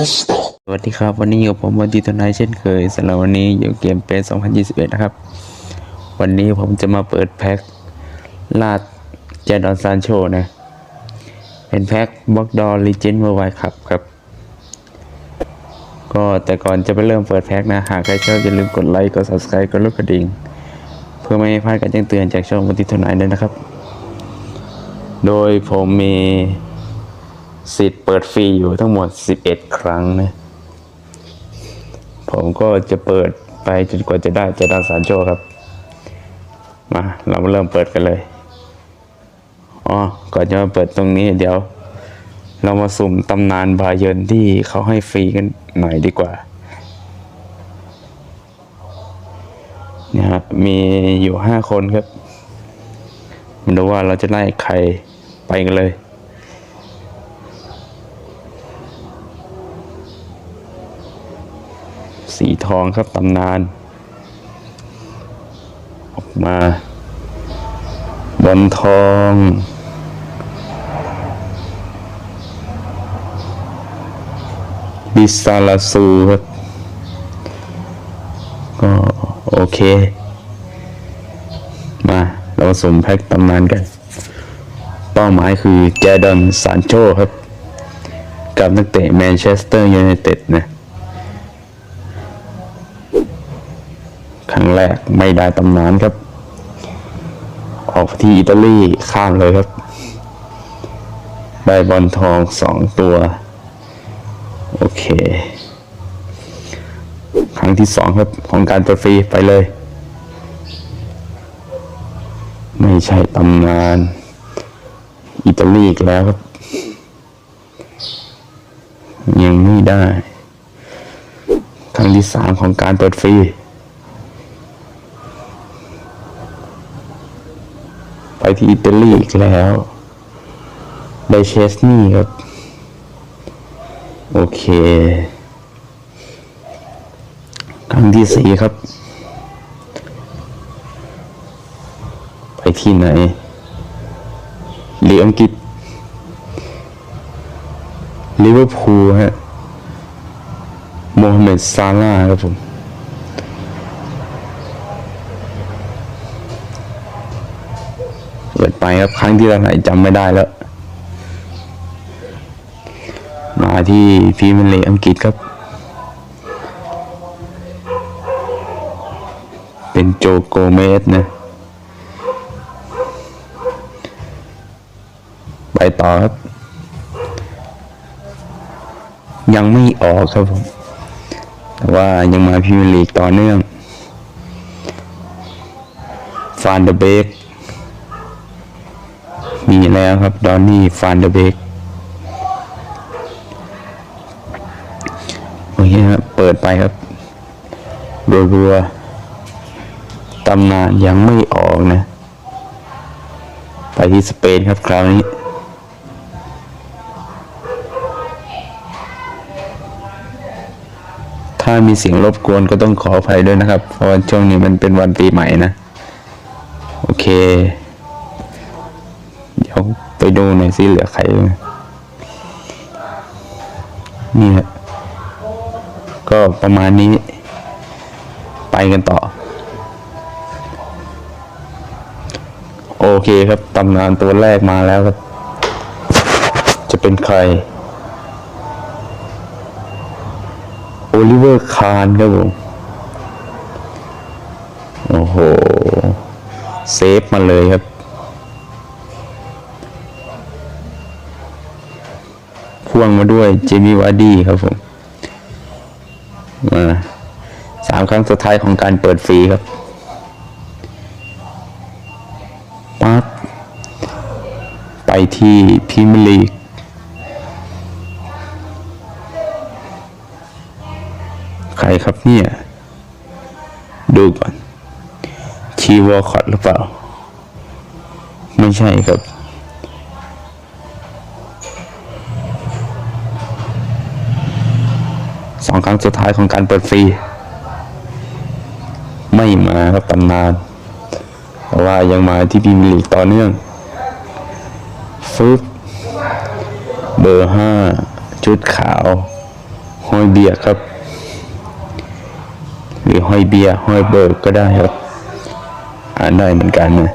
สวัสดีครับวันนี้อยู่ผมวันดีทนายเช่นเคยสำหรับวันนี้อยู่เกมเป็น2021 นะครับ วันนี้ผมจะมาเปิดแพ็คลาดแจดอนซานโชนะ เป็นแพ็คบล็อกดอลีเจนเวอร์ไวครับครับ ก็แต่ก่อนจะไปเริ่มเปิดแพ็คนะ หากใครชอบอย่าลืมกดไลค์กด subscribe กดลูกกระดิ่ง เพื่อไม่ให้พลาดการแจ้งเตือนจากช่องวันดีทนายด้วยนะครับ โดยผมมี สิทธิ์เปิดฟรีอยู่ทั้งหมด 11 ครั้งนะ ผมก็จะเปิดไปจนกว่าจะได้จะดังสารโชคครับ มาเรามาเริ่มเปิดกันเลย อ๋อ ก่อนจะมาเปิดตรงนี้เดี๋ยว เรามาสุ่มตำนานบาเยินที่เขาให้ฟรีกันหน่อยดีกว่าเนี่ยฮะมีอยู่ห้าคนครับมาดูว่าเราจะไล่ใครไปกันเลย สี ทองครับตำนาน ออกมาบนทอง บิซาลาซูครับก็โอเค มาเราสมแพ็คตำนานกัน เป้าหมายคือแจดอนซานโชครับ กับนักเตะแมนเชสเตอร์ยูไนเต็ดนะ ครั้ง แรกไม่ได้ตำนานครับ ออกที่อิตาลีข้ามเลยครับ ได้บอลทองสองตัว โอเค ครั้งที่สองครับของการตัวฟรีไปเลย ไม่ใช่ตำนาน อิตาลีอีกแล้วครับ ยังไม่ได้ครั้งที่สามของการเปิดฟรี ไปที่อิตาลีอีกแล้วไดเชสนี่ครับ โอเค ครั้งที่สี่ครับ ไปที่ไหนหรืออังกฤษลิเวอร์พูลฮะโมฮัมเหม็ดซาร่าครับผม เปิดไปครับครั้งที่เราไหนจำไม่ได้แล้ว มาที่พีมียร์ลีกอังกฤษครับ เป็นโจโกเมสนะไปต่อครับ ยังไม่ออกครับผม แต่ว่ายังมาพีมียร์ลีกต่อเนื่อง ฟานเดเบก มีแล้วครับ ดอนนี่ฟานเดอร์เบกโอเคครับเปิดไปครับรัวๆตำนานยังไม่ออกนะ ไปที่สเปนครับคราวนี้ถ้ามีเสียงรบกวนก็ต้องขออภัยด้วยนะครับ เพราะว่าช่วงนี้มันเป็นวันปีใหม่นะ โอเค ดี๋ยวไปดูหน่อยสิเหลือใครนี่ฮะก็ประมาณนี้ ไปกันต่อ โอเคครับตำนานตัวแรกมาแล้วครับ จะเป็นใคร โอลิเวอร์คาร์นครับผมโอ้โห เซฟมาเลยครับ พ่วงมาด้วยเจมี่วาร์ดี้ครับผมมาสามครั้งสุดท้ายของการเปิดฟรีครับปั๊บไปที่พรีเมียร์ลีกใครครับเนี่ย ดูก่อนชีวอคอตหรือเปล่า ไม่ใช่ครับ สองครั้งสุดท้ายของการเปิดฟรี ไม่มาครับตำนาน แต่ว่ายังมาที่พรีมลีกต่อเนื่องฟึบเบอร์ห้าชุดขาวห้อยเบียร์ครับ หรือห้อยเบียร์ห้อยเบิร์กก็ได้ครับ อ่านได้เหมือนกันนะ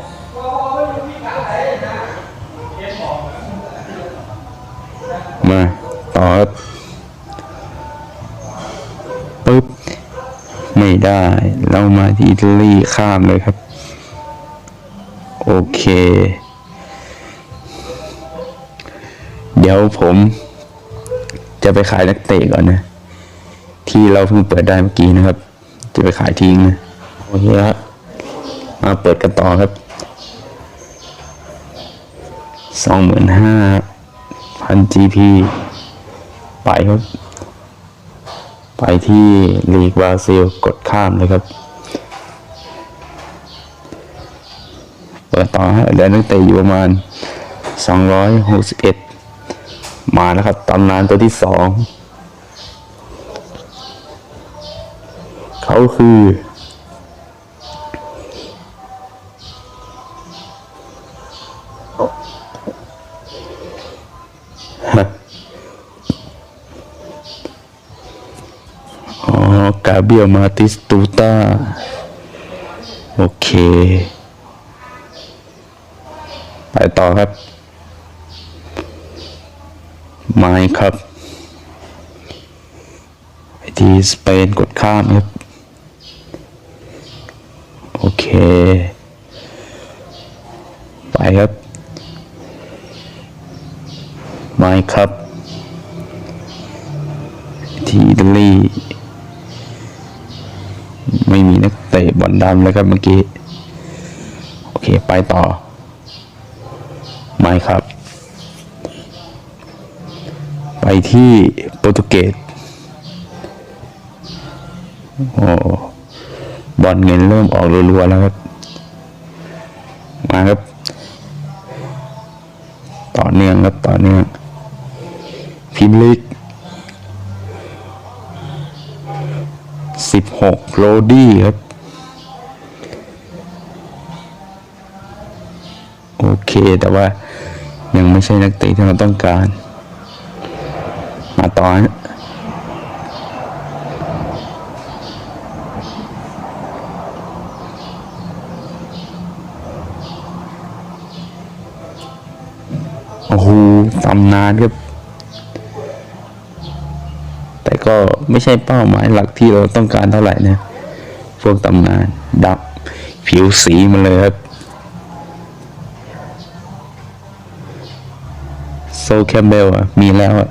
มาต่อครับ ไม่ได้ เรามาที่อิตาลีข้ามเลยครับ โอเค เดี๋ยวผมจะไปขายนักเตะก่อนนะ ที่เราเพิ่งเปิดได้เมื่อกี้นะครับ จะไปขายทิ้งนะ โอเคครับมาเปิดกันต่อครับสองหมื่นห้าพัน GP ไปครับ ไปที่ลีกบราซิลกดข้ามเลยครับเปิดต่อฮะเหลือนักเตะอยู่ประมาณ 261 มาแล้วครับตำนานตัวที่สองเขาคือ เบียมาติสตูตาโอเค ไปต่อครับ ไม้ครับไปที่สเปนกดข้ามครับ โอเค ไปครับ ไม้ครับ ที่อิตาลี ไม่มีนักเตะบอลดำเลยครับเมื่อกี้ โอเค ไปต่อ ไม่ครับ ไปที่โปรตุเกสโอ้บอลเงินเริ่มออกรัวๆแล้วครับ มาครับ ต่อเนื่องครับต่อเนื่องพิมลิกสิบหกโรดี้ครับ แต่ว่ายังไม่ใช่นักเตะที่เราต้องการ มาต่อฮะโอ้โหตำนานครับ แต่ก็ไม่ใช่เป้าหมายหลักที่เราต้องการเท่าไหร่นะ พวกตำนาน ดับผิวสีมันเลยครับ โซ แคมเบลอะมีแล้วอะ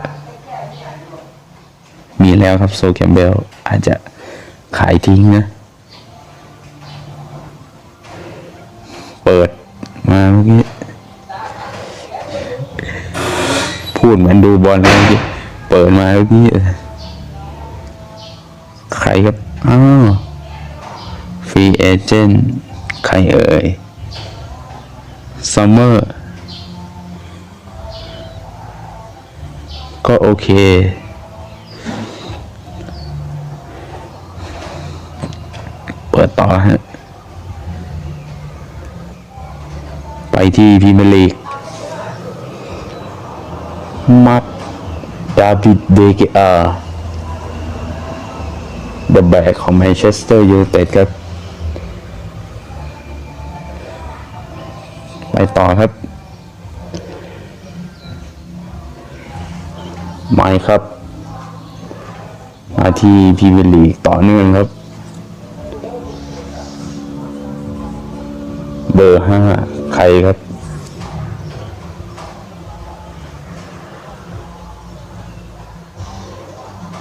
มีแล้วครับโซแคมเบลอาจจะขายทิ้งนะ เปิดมาเมื่อกี้พูดเหมือนดูบอลเลยเมื่อกี้เปิดมาเมื่อกี้ใครครับ อ้าวฟรีเอเจนต์ใครเอ่ยซัมเมอร์ ก็โอเค เปิดต่อฮะ ไปที่พีเมลีกมัดดาวิดเดเกอาเดอะแบกของแมนเชสเตอร์ยูไนเต็ดครับ ไปต่อครับ ไม่ครับ มาที่พีเมียร์ลีกต่อเนื่องครับ เบอร์ห้าใครครับ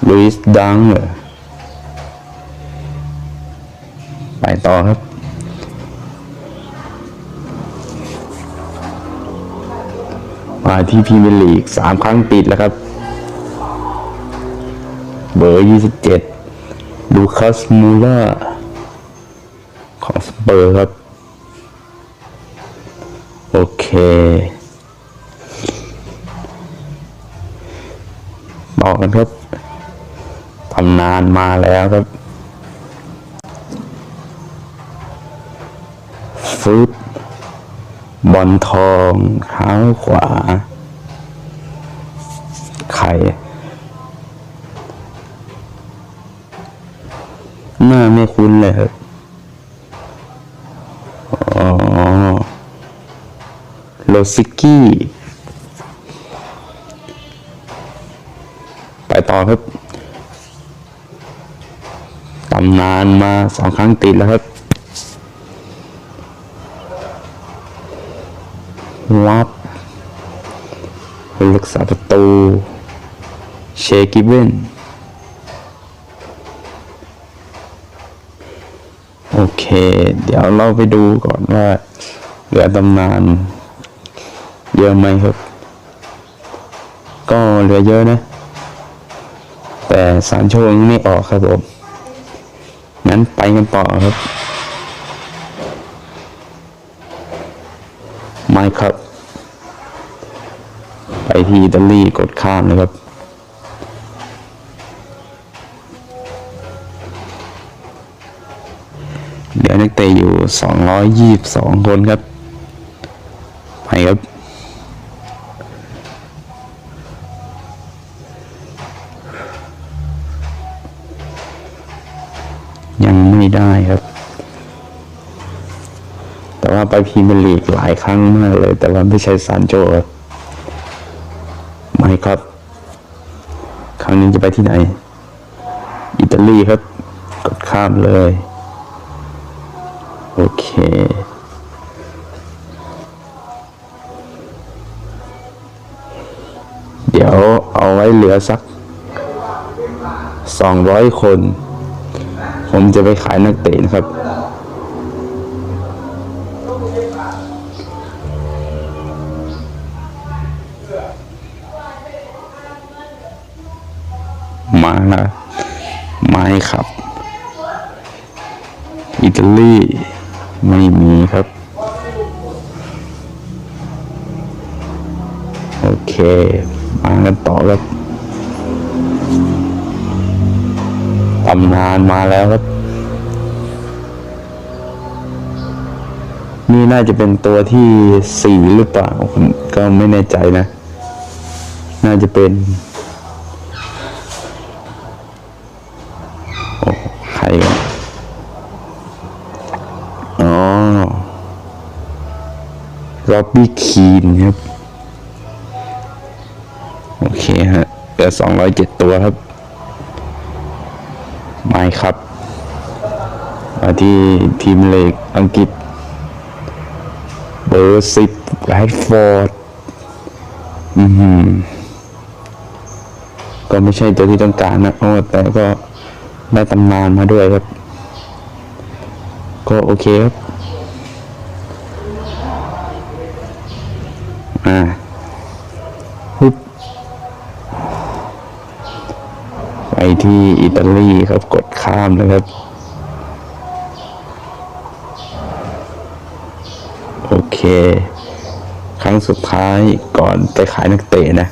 ลุยส์ดังเหรอไปต่อครับมาที่พรีเมียร์ลีกสามครั้งติดแล้วครับ บอร์ยี่สิบเจ็ดลูคัส มูล่า ของสเปอร์ครับ โอเค ต่อกันครับตำนานมาแล้วครับฟึบบอลทองเท้าขวา ไข่ หน้าไม่คุ้นเลยครับ อ๋อโลซิกี้ ไปต่อครับ ตำนานมาสองครั้งติดแล้วครับวับรักษาประตู เชกิเวน โอเค เดี๋ยวเราไปดูก่อนว่าเหลือตำนานเยอะไหมครับ ก็เหลือเยอะนะ แต่สารโชว์ยังไม่ออกครับผมงั้นไปกันต่อครับไม่ครับ ไปที่อิตาลีกดข้ามเลยครับ เดี๋ยวนักเตะอยู่ สองร้อยยี่สองคนครับ ไปครับ ยังไม่ได้ครับ แต่ว่าไปพีเมลีกหลายครั้งมากเลย แต่ว่าไม่ใช่ซานโจครับไม่ครับ ครั้งนี้จะไปที่ไหน อิตาลีครับ กดข้ามเลย โอเคเดี๋ยวเอาไว้เหลือสักสองร้อยคน ผมจะไปขายนักเตะนะครับ มาแล้วไม่ครับ อิตาลี ไม่มีครับ โอเค มากันต่อครับตำนานมาแล้วครับ นี่น่าจะเป็นตัวที่สี่หรือเปล่าผมก็ไม่แน่ใจนะ น่าจะเป็น โอ้ใครกันอ๋อ ร็อบบี้คีนครับ โอเคฮะเหลือสองร้อยเจ็ดตัวครับ ไม่ครับมาที่ทีมเลกอังกฤษ เบอร์สิบแรดฟอร์ด อือหือก็ไม่ใช่ตัวที่ต้องการนะโอ้แต่ก็ได้ตำนานมาด้วยครับ ก็โอเคครับ อ่าปึ๊บไป ที่อิตาลีครับกดข้ามเลยครับ โอเค ครั้งสุดท้ายก่อนไปขายนักเตะนะ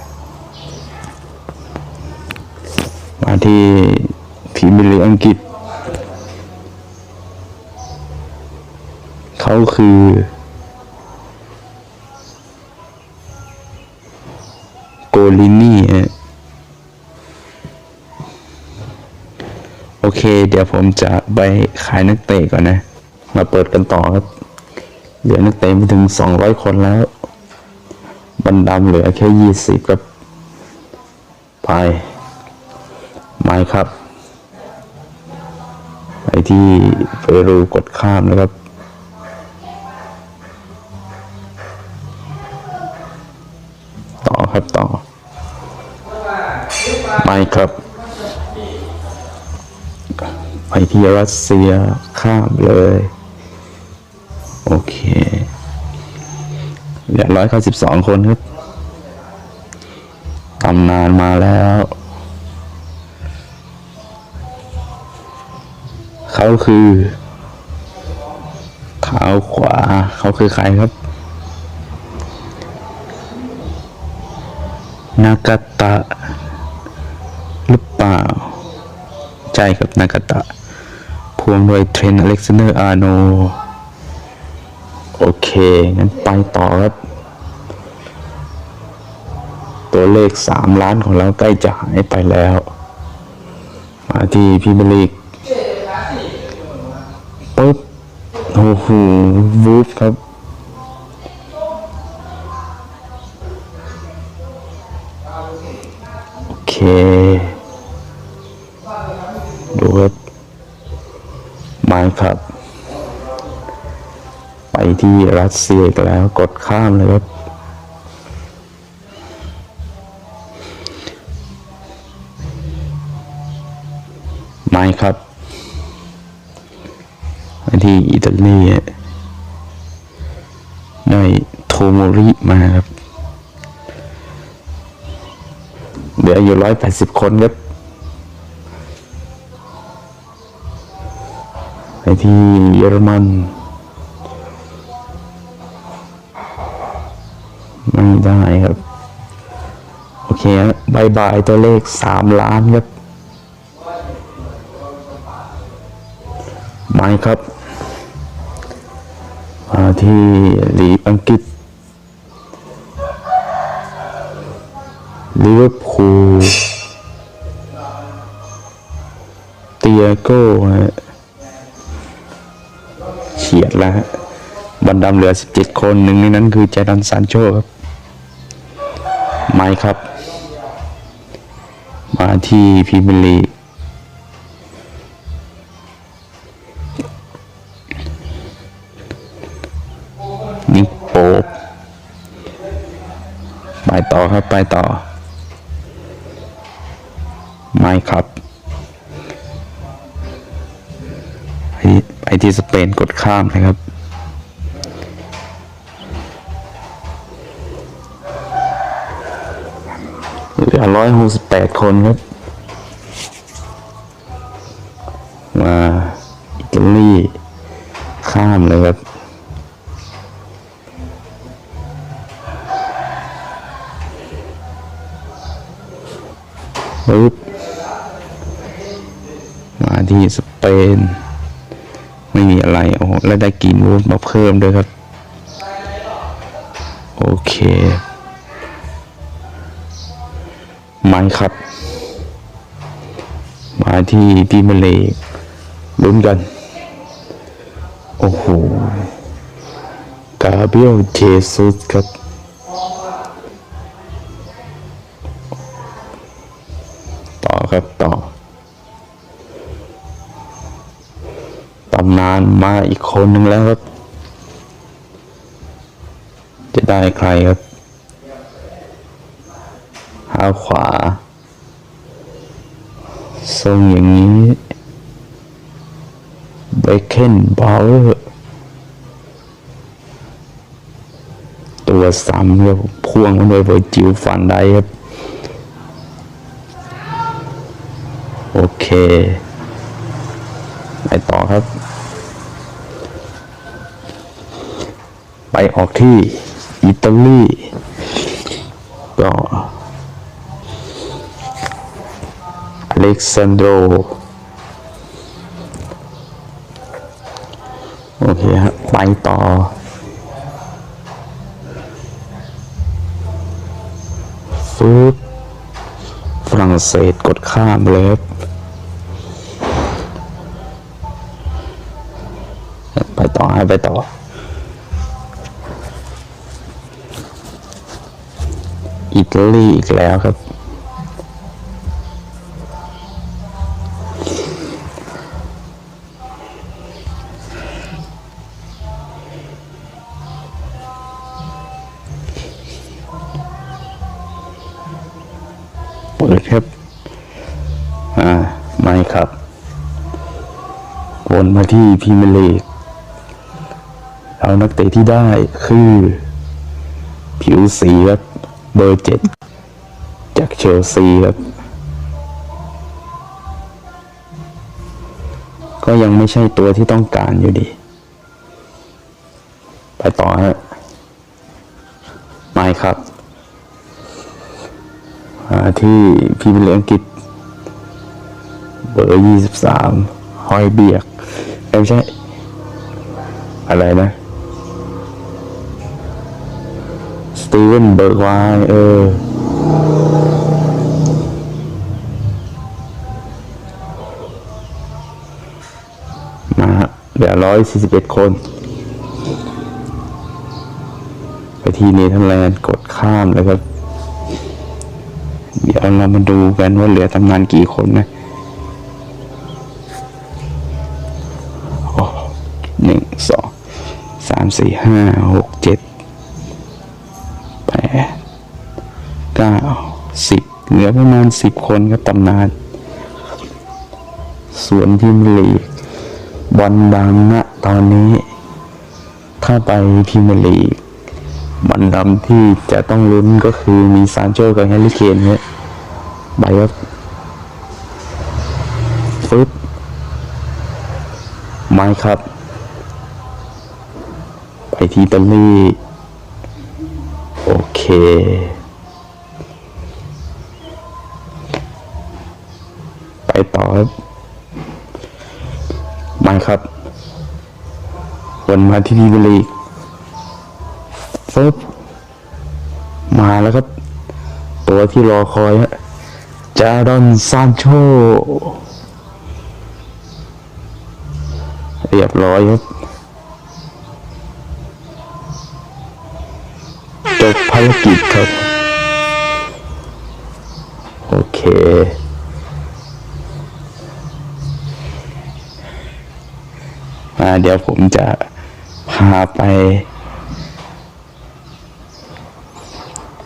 มาที่พรีเมียร์ลีกอังกฤษ เขาคือโกลินี่ฮะโอ เค เดี๋ยวผมจะไปขายนักเตะก่อนนะ มาเปิดกันต่อครับ เหลือนักเตะม่ถึงสองร้อยคนแล้ว บันดำเหลือแค่ยี่สิบครับไปไม่ครับ ไปที่เปรูกดข้ามนะครับต่อครับต่อไปครับ ที่รัสเซียข้ามเลย โอเคเหลือร้อยเก้าสิบสองคนครับตำนานมาแล้ว เขาคือเท้าขวา เขาคือใครครับ นากาตะ หรือเปล่า ใช่ครับนากาตะ พวงโดยเทรนอเล็กซานเดอร์อาร์โน โอเค งั้นไปต่อครับ ตัวเลขสามล้านของเราใกล้จะหายไปแล้ว มาที่พรีเมียร์ลีกโหวูฟครับโอเค ที่รัสเซียอีกแล้วกดข้ามเลยครับ ไม่ครับไปที่อิตาลีได้โทโมริมาครับ เหลืออยู่ร้อยแปดสิบคนครับไปที่เยอรมัน ไม่ได้ครับ โอเคบายบายตัวเลขสามล้านครับไม่ครับมาที่ลีอังกฤษลิเวอร์พูลเตียโก้ฮะเฉียดแล้วฮะบันดำเหลือ 17 คนหนึ่งในนั้นคือเจดันซานโชครับ ม่ครับ มาที่พรีเมียร์ลีนิกโป๊ปไปต่อครับไปต่อ ไม่ครับไปไปที่สเปนกดข้ามนะครับ ร้อยหกสิบแปดคนครับ มาอิตาลีข้ามเลยครับ ปึ๊บ มาที่สเปน ไม่มีอะไร โอ้โห แล้วได้กรีนวูดมาเพิ่มด้วยครับ โอเค มาที่พรีเมียร์ลีกลุ้นกัน โอ้โหกาเบียลเจซุสครับต่อครับต่อตำนานมาอีกคนหนึ่งแล้วครับ จะได้ใครครับหาขวา ทรงอย่างนี้เบเคนบาวเวอร์ตัวซ้ำครับพ่วงมันโดยเวอร์จิวฟันได้ครับ โอเค ไปต่อครับ ไปออกที่อิตาลีก็ เล็กซานโดรโอเคฮะไปต่อฟืบฝรั่งเศสกดข้ามเลยครับไปต่อให้ไปต่ออิตาลีอีกแล้วครับ นมาที่พรีเมียร์ลีกเอานักเตะที่ได้คือ ผิวสีครับ เบอร์เจ็ดจากเชลซีครับ ก็ยังไม่ใช่ตัวที่ต้องการอยู่ดี ไปต่อฮะไม่ครับ ที่พีเมียร์ลีกอังกฤษ เบอร์ยี่สิบสามฮอยเบียก เอ้ไม่ใช่ อะไรนะ สตีเวนเบอร์กไวเออ มาเหลือร้อยสี่สิบเอ็ดคน ไปที่เนเธอรแลนกดข้ามเลยครับ เดี๋ยวเรามาดูกันว่าเหลือทำงานกี่คนนะ สี่ห้าหกเจ็ดแปดเก้าสิบเหลือประมาณสิบคนครับตำนาน ส่วนทีมลีกบอลดังณตอนนี้ ถ้าไปพรีมลีกบอลดำที่จะต้องลุ้นก็คือมีซานโชกับแฮร์รี่เคนเนี่ยใบครับฟึบไม่ครับ ไปที่อิตาลีโอเค ไปต่อครับมาครับ วนมาที่พรีเมียร์ลีกฟึบมาแล้วครับ ตัวที่รอคอยฮะจาดอนซานโชเรียบร้อยครับ จบภารกิจครับ โอเค มาเดี๋ยวผมจะพาไป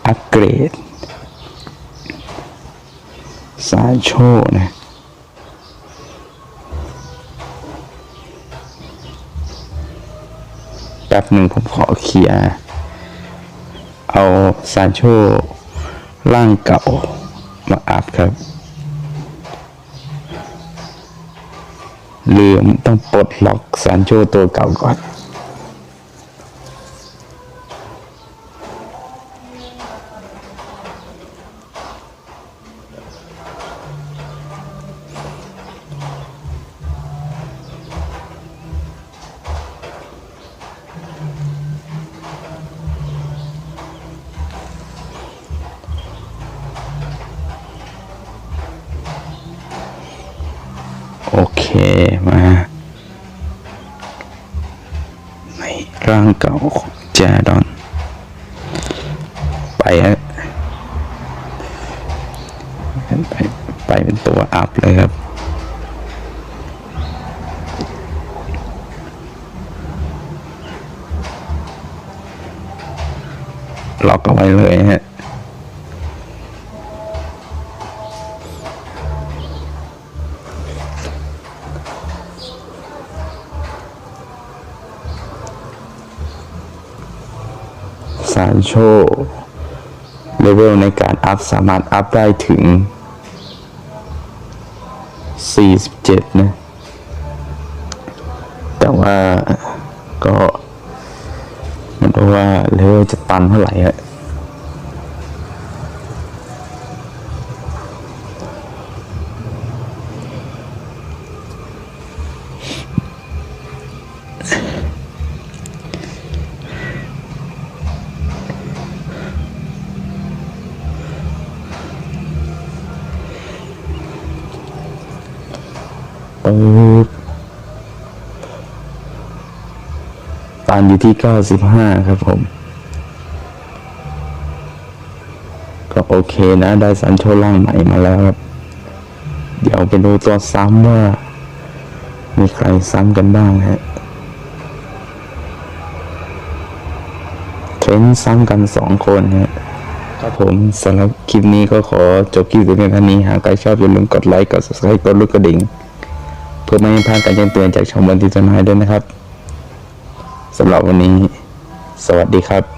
อัปเกรดซานโชนะแป๊บหนึ่งผมขอเคลียร์ เอาซานโชร่างเก่ามาอัพครับ ลืมต้องปลดล็อกซานโชตัวเก่าก่อน มาในร่างเก่าของแจดอน ไปฮะไปไปเป็นตัวอัพเลยครับล็อกเอาไว้เลยฮะ เลเวลในการอัพสามารถอัพได้ถึง 47 นะ แต่ว่าก็มันว่าเลเวลจะตันเท่าไหร่ฮะ ปึ๊บตานอยู่ที่95ครับผม ก็โอเคนะได้สันโชล่างใหม่มาแล้วครับ เดี๋ยวไปดูตัวซ้ำว่า มีใครซ้ำกันบ้างฮะเทรนซ้ำกันสองคนฮะครับผมสำหรับคลิปนี้ก็ขอจบคลิปแต่เพียงเท่านี้หากใครชอบอย่าลืมกดไลค์ กด subscribe กดลูกกระดิ่ง เพื่อไม่ให้พลาดการแจ้งเตือนจากช่องบันทิตนายด้วยนะครับสำหรับวันนี้ สวัสดีครับ